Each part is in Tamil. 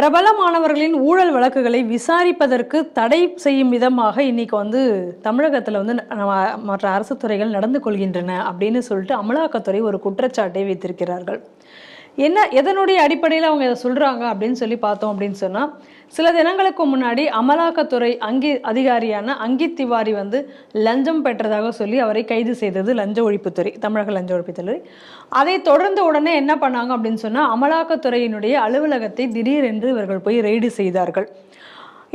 பிரபலமானவர்களின் ஊழல் வழக்குகளை விசாரிப்பதற்கு தடை செய்யும் விதமாக இன்னைக்கு வந்து தமிழகத்தில் வந்து மற்ற அரசு துறைகள் நடந்து கொள்கின்றன அப்படின்னு சொல்லிட்டு அமலாக்கத்துறை ஒரு குற்றச்சாட்டை வைத்திருக்கிறார்கள் என்ன எதனுடைய அடிப்படையில் அவங்க இதை சொல்கிறாங்க அப்படின்னு சொல்லி பார்த்தோம் அப்படின்னு சொன்னால் சில தினங்களுக்கு முன்னாடி அமலாக்கத்துறை அங்கி அதிகாரியான அங்கித் திவாரி வந்து லஞ்சம் பெற்றதாக சொல்லி அவரை கைது செய்தது லஞ்ச ஒழிப்புத்துறை தமிழக லஞ்ச ஒழிப்புத்துறை. அதை தொடர்ந்து உடனே என்ன பண்ணாங்க அப்படின்னு சொன்னால் அமலாக்கத்துறையினுடைய அலுவலகத்தை திடீரென்று இவர்கள் போய் ரெய்டு செய்தார்கள்.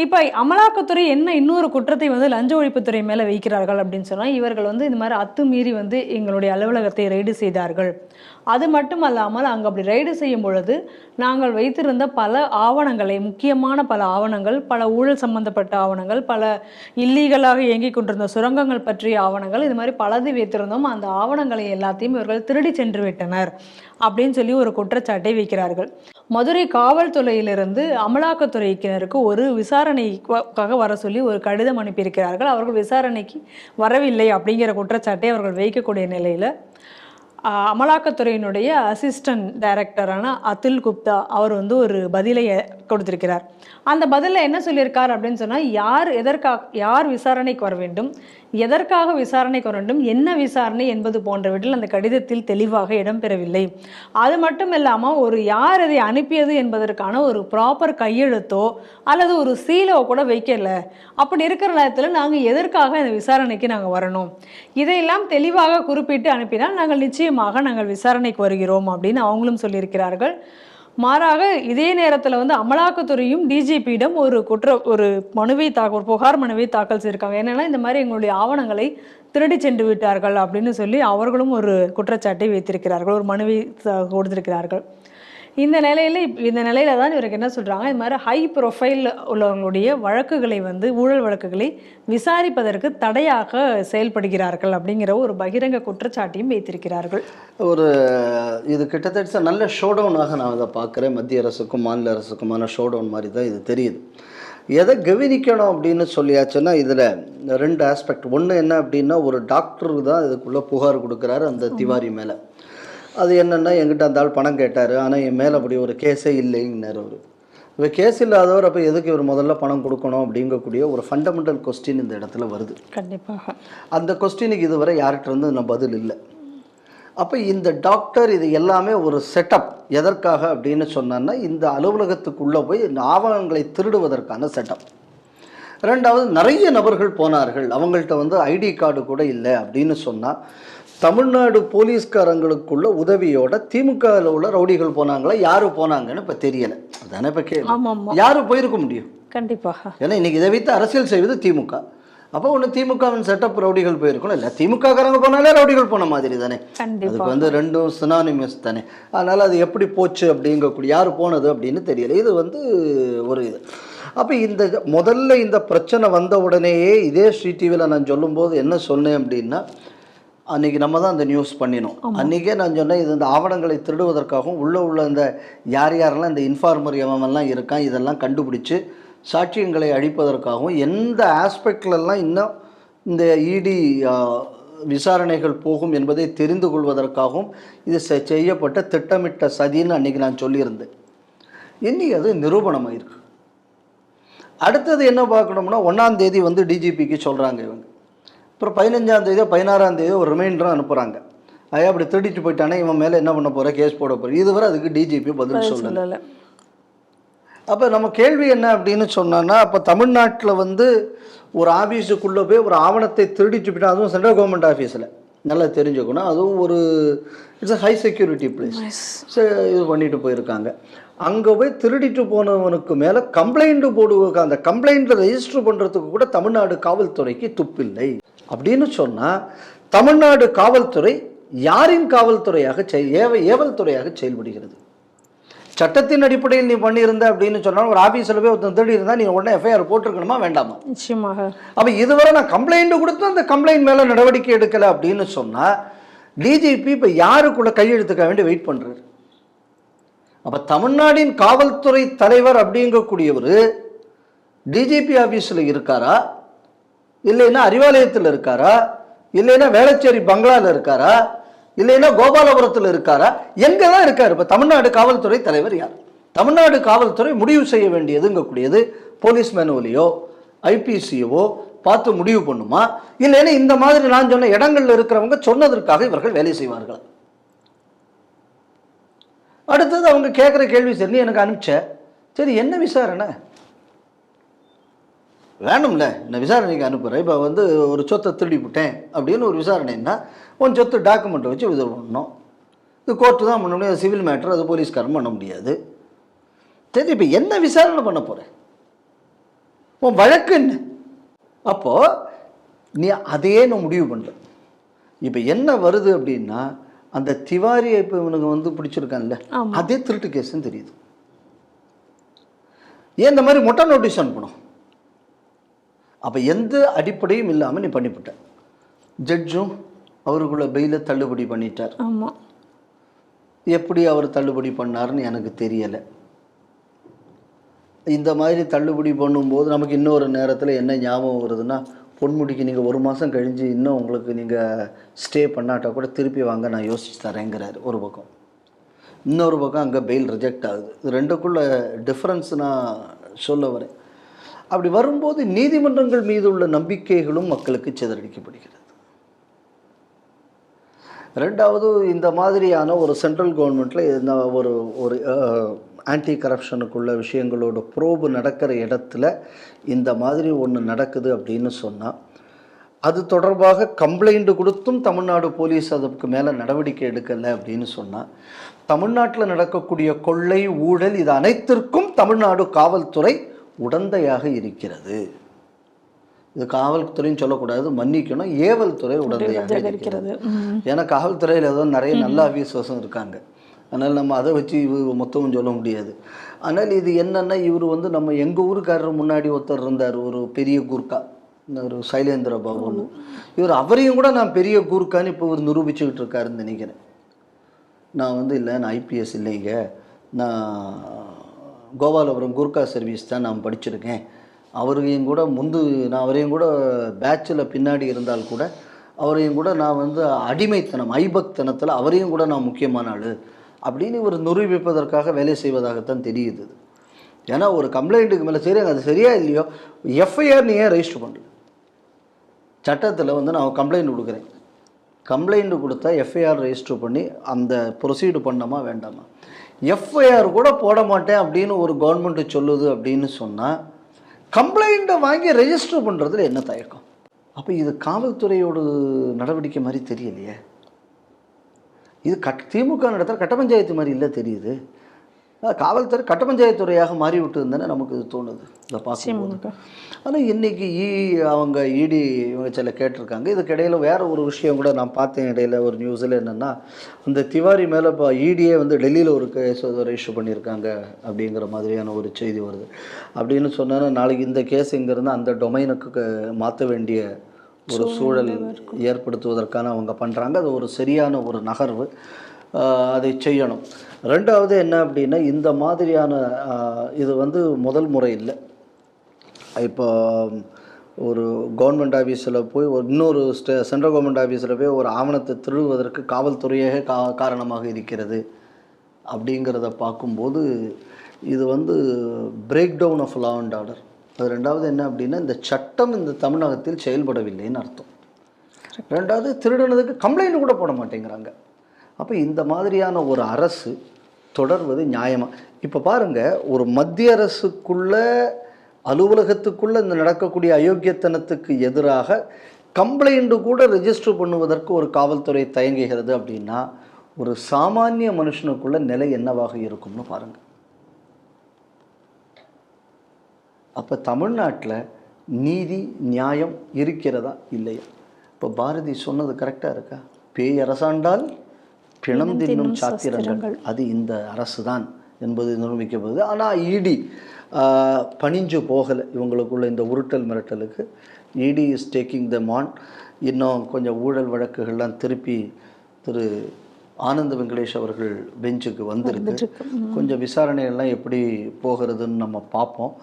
இப்போ அமலாக்கத்துறை என்ன இன்னொரு குற்றத்தை வந்து லஞ்ச ஒழிப்புத்துறை மேலே வைக்கிறார்கள் அப்படின்னு சொன்னால் இவர்கள் வந்து இந்த மாதிரி அத்துமீறி வந்து எங்களுடைய அலுவலகத்தை ரைடு செய்தார்கள். அது மட்டும் அல்லாமல் அங்கே அப்படி ரைடு செய்யும் பொழுது நாங்கள் வைத்திருந்த பல ஆவணங்களை முக்கியமான பல ஆவணங்கள் பல ஊழல் சம்பந்தப்பட்ட ஆவணங்கள் பல இல்லீகலாக இயங்கிக் கொண்டிருந்த சுரங்கங்கள் பற்றிய ஆவணங்கள் இது மாதிரி பலது வைத்திருந்தோம். அந்த ஆவணங்களை எல்லாத்தையும் இவர்கள் திருடி சென்று விட்டனர் அப்படின்னு சொல்லி ஒரு குற்றச்சாட்டை வைக்கிறார்கள். மதுரை காவல்துறையிலிருந்து அமலாக்கத்துறையினருக்கு ஒரு விசாரணைக்காக வர சொல்லி ஒரு கடிதம் அனுப்பியிருக்கிறார்கள். அவர்கள் விசாரணைக்கு வரவில்லை அப்படிங்கிற குற்றச்சாட்டை அவர்கள் வைக்கக்கூடிய நிலையில் அமலாக்கத்துறையினுடைய அசிஸ்டன்ட் டைரக்டரான அதுல் குப்தா அவர் வந்து ஒரு பதிலை கொடுத்திருக்கிறார். அந்த பதிலில் என்ன சொல்லியிருக்கார் அப்படின்னு சொன்னால் யார் எதற்காக யார் விசாரணைக்கு வர வேண்டும் எதற்காக விசாரணைக்கு வர என்ன விசாரணை என்பது போன்றவற்றில் அந்த கடிதத்தில் தெளிவாக இடம்பெறவில்லை. அது மட்டும் இல்லாமல் ஒரு யார் அதை அனுப்பியது என்பதற்கான ஒரு ப்ராப்பர் கையெழுத்தோ அல்லது ஒரு சீலோ கூட வைக்கல. அப்படி இருக்கிற நேரத்தில் நாங்கள் எதற்காக இந்த விசாரணைக்கு நாங்கள் வரணும்? இதையெல்லாம் தெளிவாக குறிப்பிட்டு அனுப்பினால் நாங்கள் நிச்சயமாக நாங்கள் விசாரணைக்கு வருகிறோம் அப்படின்னு அவங்களும் சொல்லியிருக்கிறார்கள். மாறாக இதே நேரத்தில் வந்து அமலாக்கத்துறையும் டிஜிபியிடம் ஒரு குற்ற ஒரு மனுவை தாக்கல் ஒரு புகார் மனுவை தாக்கல் செய்திருக்காங்க. என்னென்னா இந்த மாதிரி எங்களுடைய ஆவணங்களை திருடி சென்று விட்டார்கள் அப்படின்னு சொல்லி அவர்களும் ஒரு குற்றச்சாட்டை வைத்திருக்கிறார்கள். ஒரு மனுவை த- கொடுத்திருக்கிறார்கள். இந்த நிலையில இந்த நிலையில தான் இவருக்கு என்ன சொல்றாங்க? இது மாதிரி ஹை ப்ரொஃபைல் உள்ளவங்களுடைய வழக்குகளை வந்து ஊழல் வழக்குகளை விசாரிப்பதற்கு தடையாக செயல்படுகிறார்கள் அப்படிங்கிற ஒரு பகிரங்க குற்றச்சாட்டையும் வைத்திருக்கிறார்கள். ஒரு இது கிட்டத்தட்ட நல்ல ஷோ டவுனாக நான் இதை பார்க்குறேன். மத்திய அரசுக்கும் மாநில அரசுக்குமான ஷோ டவுன் மாதிரி தான் இது தெரியுது. எதை கவனிக்கணும் அப்படின்னு சொல்லியாச்சுன்னா இதில் ரெண்டு ஆஸ்பெக்ட் ஒன்று என்ன அப்படின்னா ஒரு டாக்டர் தான் இதுக்குள்ளே புகார் கொடுக்குறாரு அந்த திவாரி மேலே. அது என்னென்னா எங்கிட்ட அந்த ஆள் பணம் கேட்டார். ஆனால் என் மேலே அப்படி ஒரு கேஸே இல்லைங்கன்னாரு அவர். இப்போ கேஸ் இல்லாதவர் அப்போ எதுக்கு இவர் முதல்ல பணம் கொடுக்கணும் அப்படிங்கக்கூடிய ஒரு ஃபண்டமெண்டல் கொஸ்டின் இந்த இடத்துல வருது. கண்டிப்பாக. அந்த கொஸ்டினுக்கு இதுவரை யார்கிட்ட இருந்து நான் பதில் இல்லை. அப்போ இந்த டாக்டர் இது எல்லாமே ஒரு செட்டப் எதற்காக அப்படின்னு சொன்னான்னா இந்த அலுவலகத்துக்குள்ளே போய் இந்த ஆவணங்களை திருடுவதற்கான செட்டப் ரெண்டாவது நிறைய நபர்கள் போனார்கள். அவங்கள்ட்ட வந்து ஐடி கார்டு கூட இல்லை அப்படின்னு சொன்னால் தமிழ்நாடு போலீஸ்காரங்களுக்குள்ள உதவியோட திமுகவில் உள்ள ரவுடிகள் போனாங்களா? யார் போனாங்கன்னு இப்போ தெரியலை. அதானே இப்போ கேள்வி. யார் போயிருக்க முடியும்? கண்டிப்பாக ஏன்னா இன்னைக்கு இதை வைத்து அரசியல் செய்வது திமுக. அப்போ ஒன்று திமுகவின் செட்டப் ரவுடிகள் போயிருக்கணும். இல்லை திமுக காரங்க போனாலே ரவுடிகள் போன மாதிரி தானே. அதுக்கு வந்து ரெண்டும் சினானிமஸ் தானே. அதனால் அது எப்படி போச்சு அப்படிங்கக்கூடிய யார் போனது அப்படின்னு தெரியல. இது வந்து ஒரு இது. அப்போ இந்த முதல்ல இந்த பிரச்சனை வந்த உடனேயே இதே ஸ்ரீ டிவியில் நான் சொல்லும்போது என்ன சொன்னேன் அப்படின்னா அன்னைக்கு நம்ம தான் அந்த நியூஸ் பண்ணினோம். அன்றைக்கே நான் சொன்னேன் இது இந்த ஆவணங்களை திருடுவதற்காகவும் உள்ள உள்ள இந்த யார் யாரெல்லாம் இந்த இன்ஃபார்மர் எவன்லாம் இருக்கான் இதெல்லாம் கண்டுபிடிச்சு சாட்சியங்களை அழிப்பதற்காகவும் எந்த ஆஸ்பெக்ட்லலாம் இன்னும் இந்த இடி விசாரணைகள் போகும் என்பதை தெரிந்து கொள்வதற்காகவும் இது செ- செய்யப்பட்ட திட்டமிட்ட சதின்னு அன்னைக்கு நான் சொல்லியிருந்தேன். இன்னைக்கு அது நிரூபணமாயிருக்கு. அடுத்தது என்ன பார்க்கணும்னா ஒன்றாம் தேதி வந்து டிஜிபிக்கு சொல்கிறாங்க இவங்க. அப்புறம் பதினஞ்சாம் தேதியோ பதினாறாம் தேதியோ ஒரு ரிமைண்டரும் அனுப்புகிறாங்க ஐயா அப்படி திருடிட்டு போயிட்டானே இவன் மேலே என்ன பண்ண போகிற கேஸ் போட போகிற இதுவரை அதுக்கு டிஜிபி பதில் சொல்லலை. அப்போ நம்ம கேள்வி என்ன அப்படின்னு சொன்னோன்னா அப்போ தமிழ்நாட்டில் வந்து ஒரு ஆஃபீஸுக்குள்ளே போய் ஒரு ஆவணத்தை திருடிட்டு போயிட்டா அதுவும் சென்ட்ரல் கவர்மெண்ட் ஆஃபீஸில் நல்லா தெரிஞ்சுக்கணும். அதுவும் ஒரு இட்ஸ் ஹை செக்யூரிட்டி பிளேஸ் இது பண்ணிட்டு போயிருக்காங்க. அங்கே போய் திருடிட்டு போனவனுக்கு மேலே கம்ப்ளைண்ட் போடுவாங்க அந்த கம்ப்ளைண்ட்டை ரெஜிஸ்டர் பண்ணுறதுக்கு கூட தமிழ்நாடு காவல்துறைக்கு துப்பில்லை. அப்படின்னு சொன்னால் தமிழ்நாடு காவல்துறை யாரின் காவல்துறையாக செய் ஏவ ஏவல் துறையாக செயல்படுகிறது? சட்டத்தின் அடிப்படையில் நீ பண்ணியிருந்த அப்படின்னு சொன்னால் ஒரு ஆஃபீஸில் போய் ஒருத்தன் திருடி இருந்தால் நீ உடனே எஃப்ஐஆர் போட்டிருக்கணுமா வேண்டாமா? நிச்சயமாக. அப்போ இதுவரை நான் கம்ப்ளைண்ட் கொடுத்து அந்த கம்ப்ளைண்ட் மேலே நடவடிக்கை எடுக்கலை அப்படின்னு சொன்னால் டிஜிபி இப்போ யாருக்குள்ள கையெழுத்துக்க வேண்டி வெயிட் பண்ணுறாரு அப்போ தமிழ்நாட்டின் காவல்துறை தலைவர் அப்படிங்கக்கூடியவர் டிஜிபி ஆஃபீஸில் இருக்காரா? இல்லைன்னா அறிவாலயத்தில் இருக்காரா? இல்லைன்னா வேளச்சேரி பங்களாவில் இருக்காரா? இல்லைன்னா கோபாலபுரத்தில் இருக்காரா? எங்கே தான் இருக்கார்? இப்போ தமிழ்நாடு காவல்துறை தலைவர் யார்? தமிழ்நாடு காவல்துறை முடிவு செய்ய வேண்டியதுங்கக்கூடியது போலீஸ் மேனுவலையோ ஐபிசியவோ பார்த்து முடிவு பண்ணுமா? இல்லைன்னா இந்த மாதிரி நான் சொன்ன இடங்கள்ல இருக்கிறவங்க சொன்னதற்காக இவர்கள் வேலை செய்வார்கள்? அடுத்தது அவங்க கேட்குற கேள்வி சரி நீ எனக்கு அனுப்பிச்ச. சரி என்ன விசாரணை? வேணும்ல இந்த விசாரணைக்கு அனுப்புகிறேன் இப்போ வந்து ஒரு சொத்தை திருடி விட்டேன் அப்படின்னு ஒரு விசாரணைன்னா உன் சொத்து டாக்குமெண்ட்டை வச்சு இது பண்ணணும். இது கோர்ட்டு தான் பண்ண முடியும் சிவில் மேட்டர் அது போலீஸ்காரன் பண்ண முடியாது. சரி இப்போ என்ன விசாரணை பண்ண போகிறேன் உன் வழக்கு என்ன? அப்போது நீ அதையே நான் முடிவு பண்ணல இப்போ என்ன வருது அப்படின்னா அந்த திவாரியை இப்போ இவனுக்கு வந்து பிடிச்சிருக்கான்ல. அதே திருட்டு கேஸ்ன்னு தெரியுது. ஏன் இந்த மாதிரி மொட்டை நோட்டீஸ் அனுப்பணும்? அப்போ எந்த அடிப்படையும் இல்லாமல் நீ பண்ணிவிட்ட ஜட்ஜும் அவருக்குள்ள பெயிலை தள்ளுபடி பண்ணிட்டார். ஆமா. எப்படி அவர் தள்ளுபடி பண்ணாருன்னு எனக்கு தெரியலை. இந்த மாதிரி தள்ளுபடி பண்ணும்போது நமக்கு இன்னொரு நேரத்தில் என்ன ஞாபகம் வருதுன்னா பொன்முடிக்கு நீங்கள் ஒரு மாதம் கழிஞ்சு இன்னும் உங்களுக்கு நீங்கள் ஸ்டே பண்ணாட்டா கூட திருப்பி வாங்க நான் யோசிச்சு தரேங்கிறாரு ஒரு பக்கம். இன்னொரு பக்கம் அங்கே பெயில் ரிஜெக்ட் ஆகுது. இது ரெண்டுக்குள்ள டிஃப்ரென்ஸ் நான் சொல்ல வரேன். அப்படி வரும்போது நீதிமன்றங்கள் மீது உள்ள நம்பிக்கைகளும் மக்களுக்கு சிதறடிக்கப்படுகிறது. ரெண்டாவது இந்த மாதிரியான ஒரு சென்ட்ரல் கவர்மெண்ட்டில் இந்த ஒரு ஒரு ஆன்டி கரப்ஷனுக்குள்ள விஷயங்களோட ப்ரோபு நடக்கிற இடத்துல இந்த மாதிரி ஒன்று நடக்குது அப்படின்னு சொன்னால் அது தொடர்பாக கம்ப்ளைண்ட் கொடுத்தும் தமிழ்நாடு போலீஸ் அதுக்கு மேலே நடவடிக்கை எடுக்கலை அப்படின்னு சொன்னால் தமிழ்நாட்டில் நடக்கக்கூடிய கொள்ளை ஊழல் இது அனைத்திற்கும் தமிழ்நாடு காவல்துறை உடந்தையாக இருக்கிறது. இது காவல்துறைன்னு சொல்லக்கூடாது மன்னிக்கணும். ஏவல் துறை உடந்தையாக இருக்கிறது. ஏன்னா காவல்துறையில் ஏதோ நிறைய நல்ல ஆஃபீஸர்ஸும் இருக்காங்க. அதனால் நம்ம அதை வச்சு இவ மொத்தமும் சொல்ல முடியாது. ஆனால் இது என்னன்னா இவர் வந்து நம்ம எங்கள் ஊருக்காரர் முன்னாடி ஒருத்தர் இருந்தார் ஒரு பெரிய கூர்க்கா இந்த ஒரு சைலேந்திர பாபுன்னு இவர் அவரையும் கூட நான் பெரிய கூர்க்கான்னு இப்போ இவர் நிரூபிச்சுக்கிட்டு இருக்காருன்னு நினைக்கிறேன். நான் வந்து இல்லை நான் ஐபிஎஸ் இல்லைங்க. நான் கோபாலபுரம் குர்கா சர்வீஸ் தான் நான் படிச்சிருக்கேன். அவரையும் கூட முந்து நான் அவரையும் கூட பேட்சில் பின்னாடி இருந்தால் கூட அவரையும் கூட நான் வந்து அடிமைத்தனம் ஐபக்தனத்தில் அவரையும் கூட நான் முக்கியமான ஆள் அப்படின்னு இவர் நிரூபிப்பதற்காக வேலை செய்வதாகத்தான் தெரியுது ஏன்னா ஒரு கம்ப்ளைண்ட்டுக்கு மேலே சரி அது சரியா இல்லையோ எஃப்ஐஆர் நீ ஏன் ரெஜிஸ்டர் பண்ணுறது சட்டத்தில் வந்து நான் கம்ப்ளைண்ட் கொடுக்குறேன். கம்ப்ளைண்ட் கொடுத்தா எஃப்ஐஆர் ரெஜிஸ்டர் பண்ணி அந்த ப்ரொசீடு பண்ணோமா வேண்டாமா? எஃப்ஐஆர் கூட போட மாட்டேன் அப்படின்னு ஒரு கவர்மெண்ட்டு சொல்லுது அப்படின்னு சொன்னால் கம்ப்ளைண்ட்டை வாங்கி ரெஜிஸ்டர் பண்ணுறதுல என்ன தயக்கம்? அப்போ இது காவல்துறையோட நடவடிக்கை மாதிரி தெரியலையே. இது கட் திமுக நடத்துகிற கட்ட பஞ்சாயத்து மாதிரி இல்லை தெரியுது. காவல்துறை கட்ட பஞ்சாயத்து துறையாக மாறி விட்டு நமக்கு இது தோணுது. இதை பார்க்கும்போது. ஆனால் இன்னைக்கு இ அவங்க இடி இவங்க சில கேட்டிருக்காங்க. இதுக்கு இடையில வேற ஒரு விஷயம் கூட நான் பார்த்தேன். இடையில ஒரு நியூஸில் என்னென்னா அந்த திவாரி மேலே இப்போ இடியே வந்து டெல்லியில் ஒரு கேஸ் ரெஜிஸ்டர் பண்ணியிருக்காங்க அப்படிங்கிற மாதிரியான ஒரு செய்தி வருது. அப்படின்னு சொன்னா நாளைக்கு இந்த கேஸ் இங்கேருந்து அந்த டொமைனுக்கு மாற்ற வேண்டிய ஒரு சூழல் ஏற்படுத்துவதற்கான அவங்க பண்ணுறாங்க அது ஒரு சரியான ஒரு நகர்வு. அதை செய்யணும். ரெண்டாவது என்ன அப்படின்னா இந்த மாதிரியான இது வந்து முதல் முறை இல்லை. இப்போ ஒரு கவர்மெண்ட் ஆஃபீஸில் போய் ஒரு இன்னொரு ஸ்டே சென்ட்ரல் கவர்மெண்ட் ஆஃபீஸில் போய் ஒரு ஆவணத்தை திருடுவதற்கு காவல்துறையே கா காரணமாக இருக்கிறது அப்படிங்கிறத பார்க்கும்போது இது வந்து break down of law and order அது ரெண்டாவது என்ன அப்படின்னா இந்த சட்டம் இந்த தமிழகத்தில் செயல்படவில்லைன்னு அர்த்தம். ரெண்டாவது திருடுனதுக்கு கம்ப்ளைண்ட் கூட போட மாட்டேங்கிறாங்க. அப்போ இந்த மாதிரியான ஒரு அரசு தொடர்வது நியாயமாக இப்போ பாருங்க ஒரு மத்திய அரசுக்குள்ள அலுவலகத்துக்குள்ளே இந்த நடக்கக்கூடிய அயோக்கியத்தனத்துக்கு எதிராக கம்ப்ளைண்ட்டு கூட ரெஜிஸ்டர் பண்ணுவதற்கு ஒரு காவல்துறை தயங்குகிறது அப்படின்னா ஒரு சாமானிய மனுஷனுக்குள்ள நிலை என்னவாக இருக்கும்னு பாருங்கள் அப்போ தமிழ்நாட்டில் நீதி நியாயம் இருக்கிறதா இல்லையா? இப்போ பாரதி சொன்னது கரெக்டாக இருக்கா? பேய் அரசாண்டால் பிணம் தின்னும் சாத்திரங்கள். அது இந்த அரசு தான் என்பது நிரூபிக்கப்படுது. ஆனால் இடி பணிஞ்சு போகலை. இவங்களுக்குள்ள இந்த உருட்டல் மிரட்டலுக்கு இடி இஸ் டேக்கிங் த ஆன் இன்னும் கொஞ்சம் ஊழல் வழக்குகள்லாம் திருப்பி திரு ஆனந்த வெங்கடேஷ் அவர்கள் பெஞ்சுக்கு வந்திருக்கு. கொஞ்சம் விசாரணைகள்லாம் எப்படி போகிறதுன்னு நம்ம பார்ப்போம்.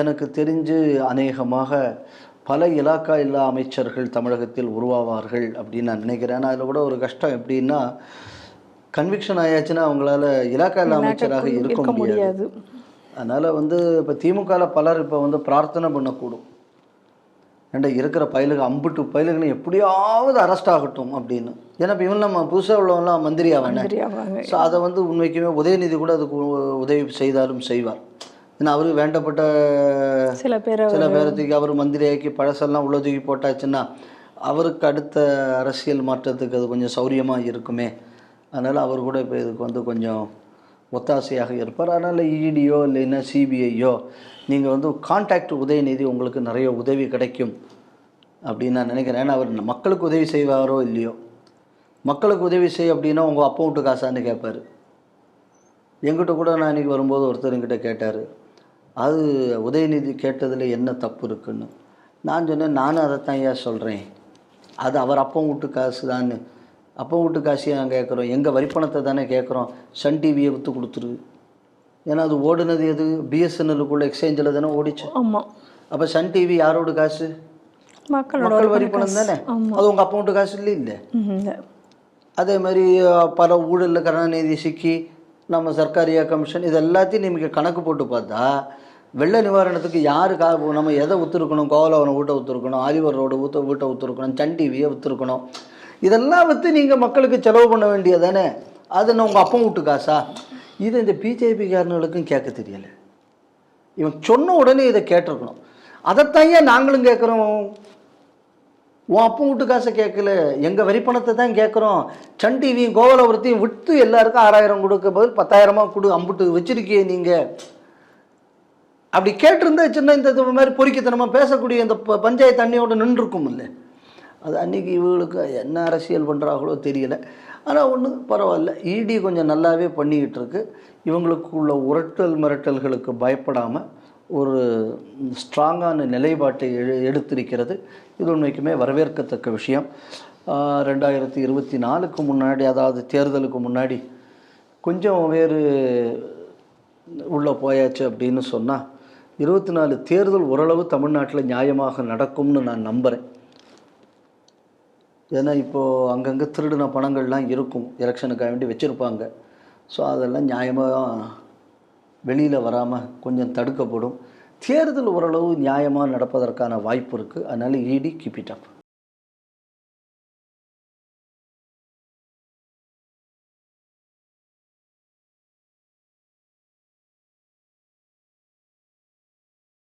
எனக்கு தெரிஞ்சு அநேகமாக பல இலாக்கா இல்லா அமைச்சர்கள் தமிழகத்தில் உருவாவார்கள் அப்படின்னு நான் நினைக்கிறேன். ஆனால் அதில் கூட ஒரு கஷ்டம் எப்படின்னா கன்விக்ஷன் ஆயாச்சுன்னா அவங்களால இலாக்கா அமைச்சராக இருக்க முடியாது. அதனால் வந்து இப்போ திமுகவில் பலர் இப்போ வந்து பிரார்த்தனை பண்ணக்கூடும். ஏன்டா இருக்கிற பயலுக்கு அம்புட்டு பயலுகளும் எப்படியாவது அரெஸ்ட் ஆகட்டும் அப்படின்னு. ஏன்னா இப்போ இவன் நம்ம புதுசாக உள்ளவங்களாம் மந்திரி தெரியாவாங்க ஸோ அதை வந்து உண்மைக்குமே உதயநிதி கூட அதுக்கு உதவி செய்தாலும் செய்வார். ஏன்னா அவரு வேண்டப்பட்ட சில பேரை சில பேரத்துக்கு அவர் மந்திரியாக்கி பழசெல்லாம் உள்ள தூக்கி போட்டாச்சுன்னா அவருக்கு அடுத்த அரசியல் மாற்றத்துக்கு அது கொஞ்சம் சௌரியமாக இருக்குமே. அதனால் அவர் கூட இப்போ இதுக்கு வந்து கொஞ்சம் ஒத்தாசையாக இருப்பார். அதனால் இடியோ இல்லைன்னா சிபிஐயோ நீங்கள் வந்து கான்டாக்ட் உதயநிதி உங்களுக்கு நிறைய உதவி கிடைக்கும் அப்படின்னு நான் நினைக்கிறேன். ஏன்னா அவர் மக்களுக்கு உதவி செய்வாரோ இல்லையோ? மக்களுக்கு உதவி செய் அப்படின்னா உங்கள் அப்பா வீட்டு காசான்னு கேட்பாரு. எங்கிட்ட கூட நான் இன்னைக்கு வரும்போது ஒருத்தர் என்கிட்ட கேட்டார். அது உதயநிதி கேட்டதில் என்ன தப்பு இருக்குன்னு. நான் சொன்னேன் நானும் அதைத்தான் ஏன் சொல்கிறேன் அது அவர் அப்பா வீட்டு காசு தான் அப்பா வீட்டு காசையே நான் கேட்குறோம். எங்கள் வரிப்பணத்தை தானே கேட்குறோம். சன் டிவியை விற்று கொடுத்துரு. ஏன்னா அது ஓடுனது எது? பிஎஸ்என்எல்லுக்குள்ள எக்ஸ்சேஞ்சில் தானே ஓடிச்சு. ஆமா. அப்போ சன் டிவி யாரோட காசு? மக்கள் வரி பணம் தானே. அது உங்கள் அப்பா வீட்டு காசு இல்லை இல்லை. அதே மாதிரி பல ஊழலில் கருணாநிதி சிக்கி நம்ம சர்க்காரியா கமிஷன் இது எல்லாத்தையும் நீங்கள் கணக்கு போட்டு பார்த்தா வெள்ள நிவாரணத்துக்கு யாரு கா நம்ம எதை ஒத்துருக்கணும்? கோவலவனை வீட்டை ஒத்துருக்கணும் ஆலிவர் ரோடு ஊற்ற வீட்டை ஒத்துருக்கணும் சன் டிவியை ஒத்துருக்கணும். இதெல்லாம் விற்று நீங்கள் மக்களுக்கு செலவு பண்ண வேண்டியதானே அது என்ன உங்கள் அப்பா வீட்டு காசா? இது இந்த பிஜேபிக்காரனுங்களுக்கும் கேட்க தெரியல. இவன் சொன்ன உடனே இதை கேட்டிருக்கணும். அதைத்தான் ஏன் நாங்களும் கேட்குறோம்? உன் அப்பா வீட்டு காசை கேட்கல. எங்கள் வரி பணத்தை தான் கேட்குறோம். சன் டிவியும் கோவலபுரத்தையும் விட்டு எல்லாருக்கும் ஆறாயிரம் கொடுக்க பதில் பத்தாயிரமாக கொடு அம்புட்டு வச்சிருக்கியே நீங்கள் அப்படி கேட்டிருந்தா சின்ன இந்த இது மாதிரி பொறிக்கத்தனமாக பேசக்கூடிய இந்த ப- பஞ்சாயத்து தண்ணியோட நின்றுருக்கும் இல்லை அது அன்னைக்கு இவங்களுக்கு என்ன அரசியல் பண்ணுறாங்களோ தெரியல. ஆனால் ஒன்று பரவாயில்ல. இடி கொஞ்சம் நல்லாவே பண்ணிக்கிட்டு இருக்கு இவங்களுக்குள்ள உரட்டல் மிரட்டல்களுக்கு பயப்படாமல் ஒரு ஸ்ட்ராங்கான நிலைப்பாட்டை எடுத்திருக்கிறது. இது உண்மைக்குமே வரவேற்கத்தக்க விஷயம். ரெண்டாயிரத்தி இருபத்தி நாலுக்கு முன்னாடி அதாவது தேர்தலுக்கு முன்னாடி கொஞ்சம் வேறு உள்ளே போயாச்சு அப்படின்னு சொன்னால் இருபத்தி நாலு தேர்தல் ஓரளவு தமிழ்நாட்டில் நியாயமாக நடக்கும்னு நான் நம்புகிறேன் ஏன்னா இப்போது அங்கங்கே திருடின பணங்கள்லாம் இருக்கும். எலெக்ஷனுக்காக வேண்டி வச்சுருப்பாங்க. ஸோ அதெல்லாம் நியாயமாக வெளியில் வராமல் கொஞ்சம் தடுக்கப்படும். தேர்தல் ஓரளவு நியாயமாக நடப்பதற்கான வாய்ப்பு இருக்குது அதனால் இடி கீப் இட் அப்.